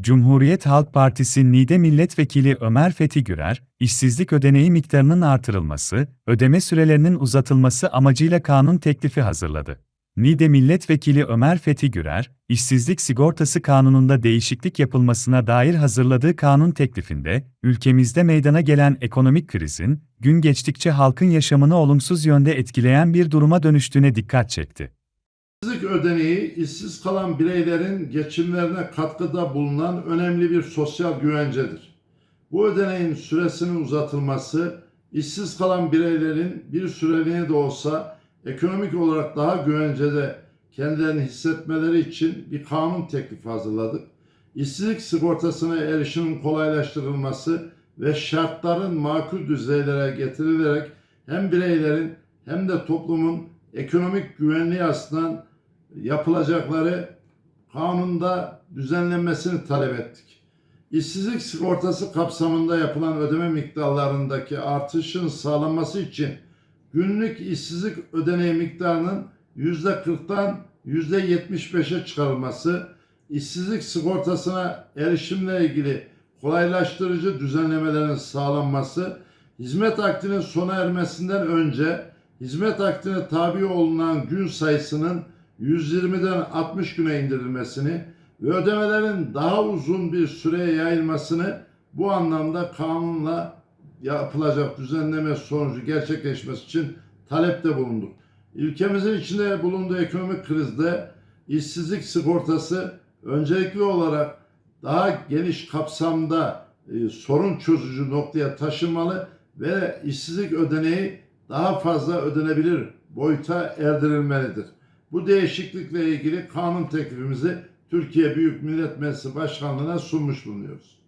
Cumhuriyet Halk Partisi NİDE Milletvekili Ömer Fethi Gürer, işsizlik ödeneği miktarının artırılması, ödeme sürelerinin uzatılması amacıyla kanun teklifi hazırladı. NİDE Milletvekili Ömer Fethi Gürer, işsizlik sigortası kanununda değişiklik yapılmasına dair hazırladığı kanun teklifinde, ülkemizde meydana gelen ekonomik krizin, gün geçtikçe halkın yaşamını olumsuz yönde etkileyen bir duruma dönüştüğüne dikkat çekti. İşsizlik ödeneği işsiz kalan bireylerin geçimlerine katkıda bulunan önemli bir sosyal güvencedir. Bu ödeneğin süresinin uzatılması, işsiz kalan bireylerin bir süreliğine de olsa ekonomik olarak daha güvencede kendilerini hissetmeleri için bir kanun teklifi hazırladık. İşsizlik sigortasına erişimin kolaylaştırılması ve şartların makul düzeylere getirilerek hem bireylerin hem de toplumun ekonomik güvenliği açısından yapılacakları kanunda düzenlenmesini talep ettik. İşsizlik sigortası kapsamında yapılan ödeme miktarlarındaki artışın sağlanması için günlük işsizlik ödeneği miktarının %40'tan %75'e çıkarılması, işsizlik sigortasına erişimle ilgili kolaylaştırıcı düzenlemelerin sağlanması, hizmet akdinin sona ermesinden önce hizmet akdine tabi olunan gün sayısının 120'den 60 güne indirilmesini ve ödemelerin daha uzun bir süreye yayılmasını bu anlamda kanunla yapılacak düzenleme sonucu gerçekleşmesi için talepte bulunduk. Ülkemizin içinde bulunduğu ekonomik krizde işsizlik sigortası öncelikli olarak daha geniş kapsamda e, sorun çözücü noktaya taşınmalı ve işsizlik ödeneği daha fazla ödenebilir boyuta erdirilmelidir. Bu değişiklikle ilgili kanun teklifimizi Türkiye Büyük Millet Meclisi Başkanlığı'na sunmuş bulunuyoruz.